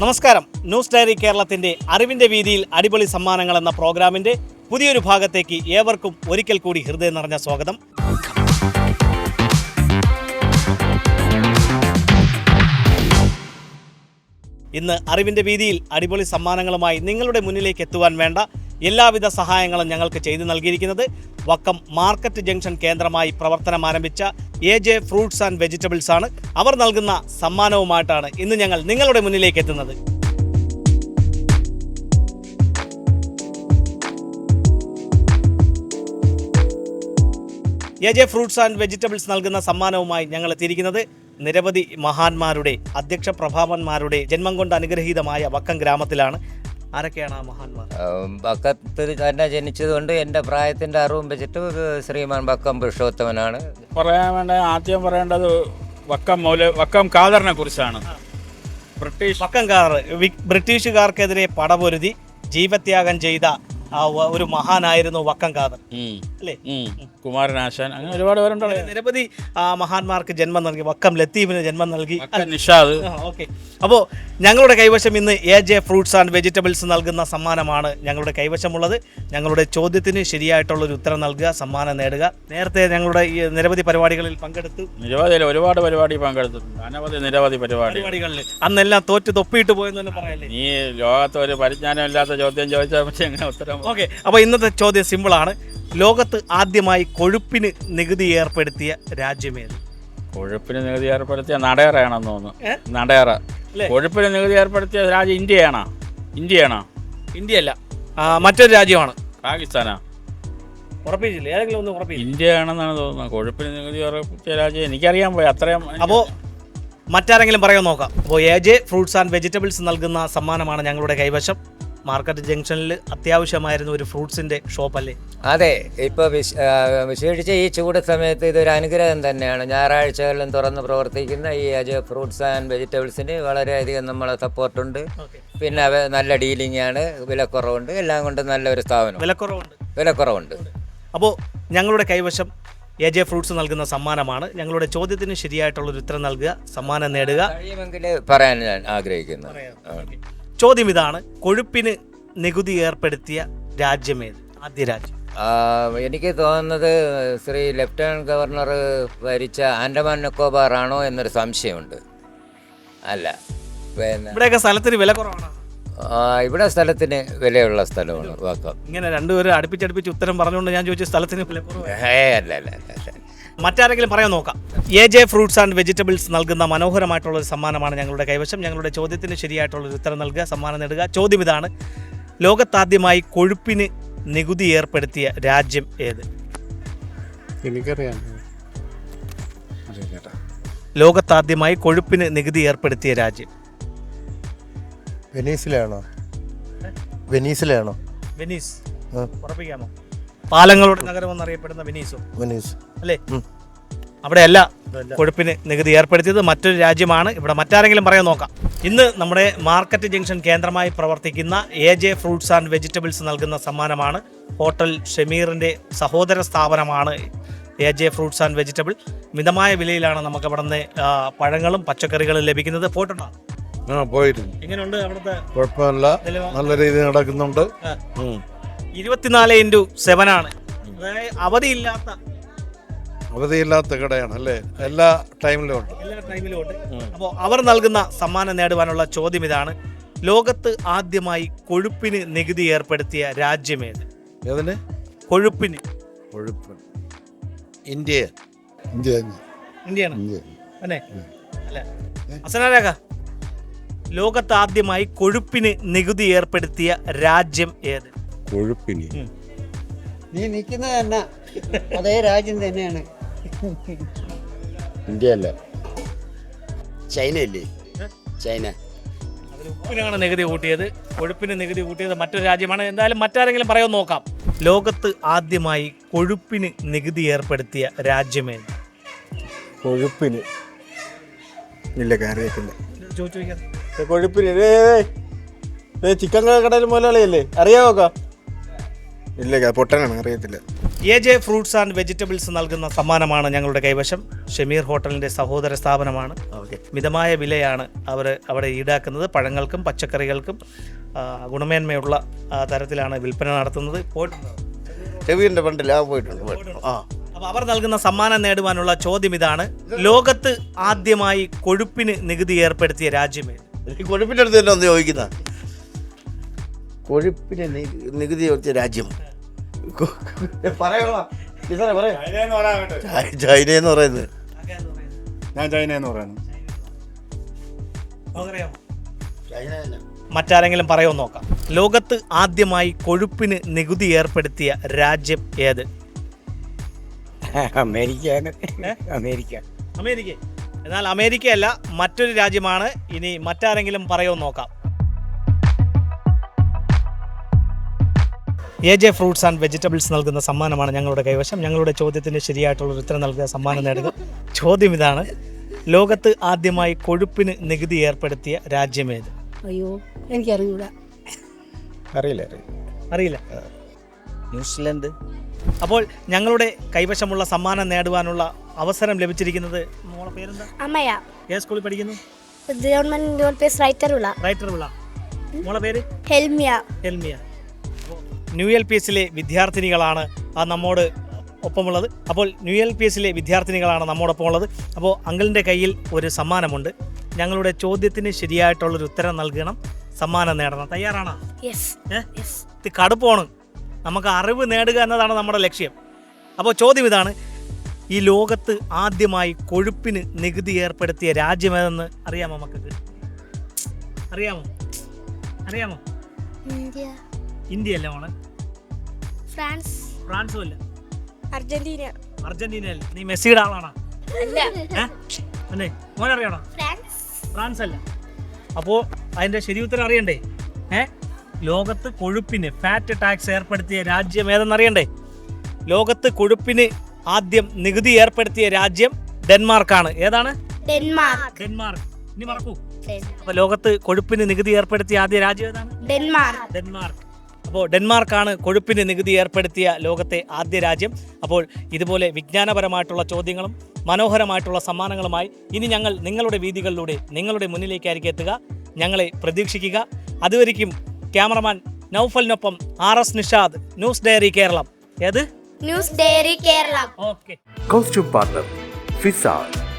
നമസ്കാരം. News diary കേരളത്തിന്റെ അറിവിന്റെ വീതിയിൽ അടിപൊളി സമ്മാനങ്ങൾ എന്ന പ്രോഗ്രാമിന്റെ പുതിയൊരു ഭാഗത്തേക്ക് ഏവർക്കും ഒരിക്കൽ കൂടി ഹൃദയം നിറഞ്ഞ സ്വാഗതം. ഇന്ന് അറിവിന്റെ വീതിയിൽ അടിപൊളി സമ്മാനങ്ങളുമായി നിങ്ങളുടെ മുന്നിലേക്ക് എത്തുവാൻ വേണ്ട എല്ലാവിധ സഹായങ്ങളും ഞങ്ങൾക്ക് ചെയ്തു നൽകിയിരിക്കുന്നത് വക്കം മാർക്കറ്റ് ജംഗ്ഷൻ കേന്ദ്രമായി പ്രവർത്തനം ആരംഭിച്ച A J fruits and vegetables ആണ്. അവർ നൽകുന്ന സമ്മാനവുമായിട്ടാണ് ഇന്ന് ഞങ്ങൾ നിങ്ങളുടെ മുന്നിലേക്ക് എത്തുന്നത്. A J fruits and vegetables നൽകുന്ന സമ്മാനവുമായി ഞങ്ങൾ എത്തിയിരിക്കുന്നത് നിരവധി മഹാന്മാരുടെ അധ്യക്ഷ പ്രഭാവന്മാരുടെ ജന്മം കൊണ്ട് അനുഗ്രഹീതമായ വക്കം ഗ്രാമത്തിലാണ്. ആരൊക്കെയാണ് ആ മഹാന്മാർ? ബക്കത്ത് തന്നെ ജനിച്ചതുകൊണ്ട് എന്റെ പ്രായത്തിന്റെ അറിവും വെച്ചിട്ട് ശ്രീമാൻ ബക്കം പുരുഷോത്തമനാണ്. പറയാൻ വേണ്ട ആദ്യം പറയേണ്ടത് വക്കം മൗല വക്കം കാദറിനെ കുറിച്ചാണ്. ബ്രിട്ടീഷ് വക്കംകാർ വി- ബ്രിട്ടീഷുകാർക്കെതിരെ പടപൊരുതി ജീവത്യാഗം ചെയ്ത ആ ഒരു മഹാനായിരുന്നു വക്കം ഖാദർ ഉം, അല്ലേ. കുമാരനാശാൻ അങ്ങനെ ഒരുപാട് പേരുണ്ട് നിരവധി മഹാന്മാർക്ക് ജന്മം നൽകി വക്കം ലത്തീഫിന് ജന്മം നൽകി. നിഷാദ്. ഓക്കെ. അപ്പോൾ ഞങ്ങളുടെ കൈവശം ഇന്ന് A J fruits and vegetables നൽകുന്ന സമ്മാനമാണ് ഞങ്ങളുടെ കൈവശമുള്ളത്. ഞങ്ങളുടെ ചോദ്യത്തിന് ശരിയായിട്ടുള്ള ഒരു ഉത്തരം നൽകുക സമ്മാനം നേടുക. നേരത്തെ ഞങ്ങളുടെ ഈ നിരവധി പരിപാടികളിൽ പങ്കെടുത്തു. നിരവധി ഒരുപാട് പരിപാടി പങ്കെടുത്തിട്ടുണ്ട്. അനവധി നിരവധി പരിപാടി പരിപാടികളിൽ. അന്നെല്ലാം തോറ്റ് തൊപ്പിയിട്ട് പോയെന്ന് തന്നെ പറയല്ലേ? നീ ലോകത്ത് ഒരു പരിജ്ഞാനമില്ലാത്ത ചോദ്യം ചോദിച്ചാൽ പക്ഷേ എങ്ങനെ ഉത്തരം? ഓക്കെ. അപ്പോൾ ഇന്നത്തെ ചോദ്യം സിമ്പിളാണ് ലോകത്ത് ആദ്യമായി കൊഴുപ്പിന് നികുതി ഏർപ്പെടുത്തിയ രാജ്യമേത്? കൊഴുപ്പിന് നികുതി ഏർപ്പെടുത്തിയ നടയറയാണെന്ന് തോന്നുന്നു. നടയറ? കൊഴുപ്പിന് നികുതി ഏർപ്പെടുത്തിയ രാജ്യം ഇന്ത്യയാണോ? ഇന്ത്യയാണോ? ഇന്ത്യയല്ല. മറ്റൊരു രാജ്യമാണ്. പാകിസ്ഥാനാ? ഉറപ്പിച്ചില്ല? ഏതെങ്കിലും ഒന്ന് ഇന്ത്യയാണെന്നാണ് തോന്നുന്നത്. കൊഴുപ്പിന് നികുതി ഏർപ്പെടുത്തിയ രാജ്യം എനിക്കറിയാൻ പോയി. അത്രയും അപ്പോ മറ്റാരെങ്കിലും പറയാൻ നോക്കാം. അപ്പോൾ A J fruits and vegetables നൽകുന്ന സമ്മാനമാണ് ഞങ്ങളുടെ കൈവശം. മാർക്കറ്റ് ജംഗ്ഷനിൽ അത്യാവശ്യമായിരുന്ന ഒരു ഫ്രൂട്ട്സിന്റെ ഷോപ്പ് അല്ലേ അതെ ഇപ്പോൾ വിശേഷിച്ച ഈ ചൂട് സമയത്ത് ഇതൊരു അനുഗ്രഹം തന്നെയാണ്. ഞായറാഴ്ചകളിലും തുറന്ന് പ്രവർത്തിക്കുന്ന ഈ അജ ഫ്രൂട്ട്സ് ആൻഡ് വെജിറ്റബിൾസിന് വളരെയധികം നമ്മളെ സപ്പോർട്ടുണ്ട്. പിന്നെ അവ നല്ല ഡീലിംഗ് ആണ് വിലക്കുറവുണ്ട്. എല്ലാം കൊണ്ടും നല്ലൊരു സ്ഥാപനം. വിലക്കുറവുണ്ട്. വിലക്കുറവുണ്ട്. അപ്പോൾ ഞങ്ങളുടെ കൈവശം എ ജെ ഫ്രൂട്ട്സ് നൽകുന്ന സമ്മാനമാണ്. ഞങ്ങളുടെ ചോദ്യത്തിന് ശരിയായിട്ടുള്ള ഒരു ഉത്തരം നൽകുക സമ്മാനം നേടുക. പറയാൻ ഞാൻ ആഗ്രഹിക്കുന്നു. ചോദ്യം ഇതാണ്. കൊഴുപ്പിന് നികുതി ഏർപ്പെടുത്തിയ രാജ്യമേത്? ആദ്യ രാജ്യം. എനിക്ക് തോന്നുന്നത് ശ്രീ ലഫ്റ്റനന്റ് ഗവർണർ ഭരിച്ച ആൻഡമാൻ നിക്കോബാർ ആണോ എന്നൊരു സംശയമുണ്ട്. അല്ല പിന്നെ ഇവിടെയൊക്കെ സ്ഥലത്തിന് വില കുറവാണ്? ഇവിടെ സ്ഥലത്തിന് വിലയുള്ള സ്ഥലമാണ് വാക്കം ഇങ്ങനെ രണ്ടുപേരും അടുപ്പിച്ചടുപ്പിച്ച് ഉത്തരം പറഞ്ഞുകൊണ്ട് ഞാൻ ചോദിച്ച സ്ഥലത്തിന് വില കുറവ് ഏ അല്ല അല്ല അല്ല. മറ്റാരെങ്കിലും പറയാൻ നോക്കാം. A J fruits and vegetables നൽകുന്ന മനോഹരമായിട്ടുള്ള ഒരു സമ്മാനമാണ് ഞങ്ങളുടെ കൈവശം. ഞങ്ങളുടെ ചോദ്യത്തിന് ശരിയായിട്ടുള്ള ഒരു ഉത്തരം നൽകുക സമ്മാനം നേടുക. ചോദ്യം ഇതാണ് ലോകത്താദ്യമായി കൊഴുപ്പിന് നികുതി ഏർപ്പെടുത്തിയ രാജ്യം ഏത്? എനിക്കറിയാം. ലോകത്താദ്യമായി കൊഴുപ്പിന് നികുതി ഏർപ്പെടുത്തിയ രാജ്യം? വെനീസിലാണോ? വെനീസിലാണോ? വെനീസ്. ഉറപ്പിക്കാമോ? പാലങ്ങളുടെ നഗരം എന്നറിയപ്പെടുന്ന വിനീസോ. വെനീസ്. അല്ലേ? അവിടെയല്ല കൊഴുപ്പിന് നികുതി ഏർപ്പെടുത്തിയത് മറ്റൊരു രാജ്യമാണ്. ഇവിടെ മറ്റാരെങ്കിലും പറയാൻ നോക്കാം. ഇന്ന് നമ്മുടെ മാർക്കറ്റ് ജംഗ്ഷൻ കേന്ദ്രമായി പ്രവർത്തിക്കുന്ന A J fruits and vegetables നൽകുന്ന സമ്മാനമാണ്. ഹോട്ടൽ ഷമീറിന്റെ സഹോദര സ്ഥാപനമാണ് A J fruits and vegetable. മിതമായ വിലയിലാണ് നമുക്ക് അവിടെ നിന്ന് പഴങ്ങളും പച്ചക്കറികളും ലഭിക്കുന്നത്. പോയിട്ടുണ്ടോ? ആ പോയിരുന്നു. എങ്ങനെയുണ്ട് അവിടുത്തെ കുഴപ്പമില്ല. നല്ല രീതിയിൽ നടക്കുന്നുണ്ട്. ഇരുപത്തിനാല് ഇന്റു സെവൻ ആണ്. അവധിയില്ലാത്ത അവധിയില്ലാത്ത കടയാണ് അല്ലേ? എല്ലാ ടൈമിലും ഉണ്ട്. എല്ലാ ടൈമിലും ഉണ്ട്. അപ്പോൾ അവർ നൽകുന്ന സമ്മാനം നേടുവാനുള്ള ചോദ്യം ഇതാണ്. ലോകത്ത് ആദ്യമായി കൊഴുപ്പിന് നികുതി ഏർപ്പെടുത്തിയ രാജ്യമേത് ഏതിന്? കൊഴുപ്പിന്. കൊഴുപ്പ് ഇന്ത്യ ഇന്ത്യ ഇന്ത്യയാണ് അല്ലേ? ലോകത്ത് ആദ്യമായി കൊഴുപ്പിന് നികുതി ഏർപ്പെടുത്തിയ രാജ്യം ഏത്? കൊഴുപ്പിന്. നീ നിൽക്കുന്നത് തന്നെ അതേ രാജ്യം തന്നെയാണ്. ഇന്ത്യ അല്ല ചൈന. അല്ലേ ചൈന ഉപ്പിനാണ് നികുതി കൂട്ടിയത്. കൊഴുപ്പിന് നികുതി കൂട്ടിയത് മറ്റൊരു രാജ്യമാണ്. എന്തായാലും മറ്റാരെങ്കിലും പറയാൻ നോക്കാം. ലോകത്ത് ആദ്യമായി കൊഴുപ്പിന് നികുതി ഏർപ്പെടുത്തിയ രാജ്യമേ കൊഴുപ്പിന്. ഇല്ല കാര്യത്തില്ല ചോദിച്ചു ചോദിക്കാം കൊഴുപ്പിന്. ചിക്കൻ കടയിൽ മുതലാളിയല്ലേ? അറിയാവോക്ക ഇല്ല പൊട്ടനാണ് അറിയത്തില്ല. A J fruits and vegetables നൽകുന്ന സമ്മാനമാണ് ഞങ്ങളുടെ കൈവശം. ഷമീർ ഹോട്ടലിന്റെ സഹോദര സ്ഥാപനമാണ്. മിതമായ വിലയാണ് അവർ അവിടെ ഈടാക്കുന്നത്. പഴങ്ങൾക്കും പച്ചക്കറികൾക്കും ഗുണമേന്മയുള്ള തരത്തിലാണ് വിൽപ്പന നടത്തുന്നത്. പോയിട്ടുണ്ടോ പോയിട്ടുണ്ട്. ആ. അപ്പോൾ അവർ നൽകുന്ന സമ്മാനം നേടുവാനുള്ള ചോദ്യം ഇതാണ്. ലോകത്ത് ആദ്യമായി കൊഴുപ്പിന് നികുതി ഏർപ്പെടുത്തിയ രാജ്യമേ കൊഴുപ്പിന്റെ കൊഴുപ്പിന്റെ അടുത്ത് തന്നെ ഒന്ന് ചോദിക്കുന്ന. കൊഴുപ്പിന് നികുതി ഏർപ്പെടുത്തിയ രാജ്യം. ചൈന എന്ന് പറയുന്നത്. ഞാൻ ചൈന എന്ന് പറയുന്നു മറ്റാരെങ്കിലും പറയോ നോക്കാം. ലോകത്ത് ആദ്യമായി കൊഴുപ്പിന് നികുതി ഏർപ്പെടുത്തിയ രാജ്യം ഏത്? America America. അമേരിക്ക. എന്നാൽ അമേരിക്കയല്ല മറ്റൊരു രാജ്യമാണ്. ഇനി മറ്റാരെങ്കിലും പറയോ നോക്കാം. A J fruits and vegetables നൽകുന്ന സമ്മാനമാണ് ഞങ്ങളുടെ കൈവശം. ഞങ്ങളുടെ ചോദ്യത്തിന് ശരിയായിട്ടുള്ള ഉത്തരം നൽകുക സമ്മാനം നേടുക. ചോദ്യം ഇതാണ്. ലോകത്ത് ആദ്യമായി കൊഴുപ്പിന് നികുതി ഏർപ്പെടുത്തിയ രാജ്യമേത് അയ്യോ എനിക്കറിഞ്ഞൂടാ. അറിയില്ല അറിയില്ല. അറിയില്ല. ന്യൂസിലൻഡ്. അപ്പോൾ ഞങ്ങളുടെ കൈവശമുള്ള സമ്മാനം നേടുവാനുള്ള അവസരം ലഭിച്ചിരിക്കുന്നത് മോളെ പേരെന്താ? അമ്മയ. ഏത് സ്കൂളിൽ പഠിക്കുന്നു? ഗവൺമെന്റ് റൈറ്റർ ഉള്ള റൈറ്റർ വിള. മോളെ പേര്? ഹെൽമിയ. അപ്പോൾ ന്യൂ എൽ പി എസിലെ വിദ്യാർത്ഥിനികളാണ് നമ്മോട് ഒപ്പമുള്ളത്. അപ്പോൾ ന്യൂ എൽ പി എസിലെ വിദ്യാർത്ഥിനികളാണ് നമ്മോടൊപ്പം ഉള്ളത് അപ്പോൾ അങ്കിളിന്റെ കയ്യിൽ ഒരു സമ്മാനമുണ്ട്. ഞങ്ങളുടെ ചോദ്യത്തിന് ശരിയായിട്ടുള്ളൊരു ഉത്തരം നൽകണം. സമ്മാനം നേടണം. തയ്യാറാണോ? ഇത് കടുപ്പാണ് നമുക്ക് അറിവ് നേടുക എന്നതാണ് നമ്മുടെ ലക്ഷ്യം. അപ്പോൾ ചോദ്യം ഇതാണ്. ഈ ലോകത്ത് ആദ്യമായി കൊഴുപ്പിന് നികുതി ഏർപ്പെടുത്തിയ രാജ്യമേതെന്ന് അറിയാമോ മക്കൾക്ക്? അറിയാമോ? അറിയാമോ? ഇന്ത്യ. ഇന്ത്യ അല്ല മോളെ? ഫ്രാൻസ്. ഫ്രാൻസും അല്ല? അർജന്റീന. അർജന്റീന അല്ല നീ മെസ്സിയുടെ ആളാണോ? അല്ല. അല്ലേ? മോനറിയണോ? ഫ്രാൻസ്. ഫ്രാൻസ് അല്ല അപ്പോ അതിന്റെ ശരി ഉത്തരം അറിയണ്ടേ? ഏ? ലോകത്ത് കൊഴുപ്പിന് ഫാറ്റ് ടാക്സ് ഏർപ്പെടുത്തിയ രാജ്യം ഏതെന്നറിയണ്ടേ ലോകത്ത് കൊഴുപ്പിന് ആദ്യം നികുതി ഏർപ്പെടുത്തിയ രാജ്യം ഡെൻമാർക്കാണ്. ഏതാണ്? ഡെൻമാർക്ക്. ഡെൻമാർക്ക്. ഇനി മറക്കൂ. അപ്പൊ ലോകത്ത് കൊഴുപ്പിന് നികുതി ഏർപ്പെടുത്തിയ ആദ്യ രാജ്യം ഏതാണ്? ഡെൻമാർക്ക്. ഡെൻമാർക്ക്. അപ്പോൾ ഡെൻമാർക്കാണ് കൊഴുപ്പിന് നികുതി ഏർപ്പെടുത്തിയ ലോകത്തെ ആദ്യ രാജ്യം. അപ്പോൾ ഇതുപോലെ വിജ്ഞാനപരമായിട്ടുള്ള ചോദ്യങ്ങളും മനോഹരമായിട്ടുള്ള സമ്മാനങ്ങളുമായി ഇനി ഞങ്ങൾ നിങ്ങളുടെ വീതികളിലൂടെ നിങ്ങളുടെ മുന്നിലേക്കായിരിക്കും എത്തുക. ഞങ്ങളെ പ്രതീക്ഷിക്കുക. അതുവരിക്കും cameraman നൗഫലിനൊപ്പം R S Nishad news diary Keralam. ഏത്? News diary Keralam. Okay. Costume partner Fiza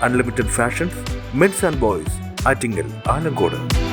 unlimited fashions mens and boys Attingal Alangodu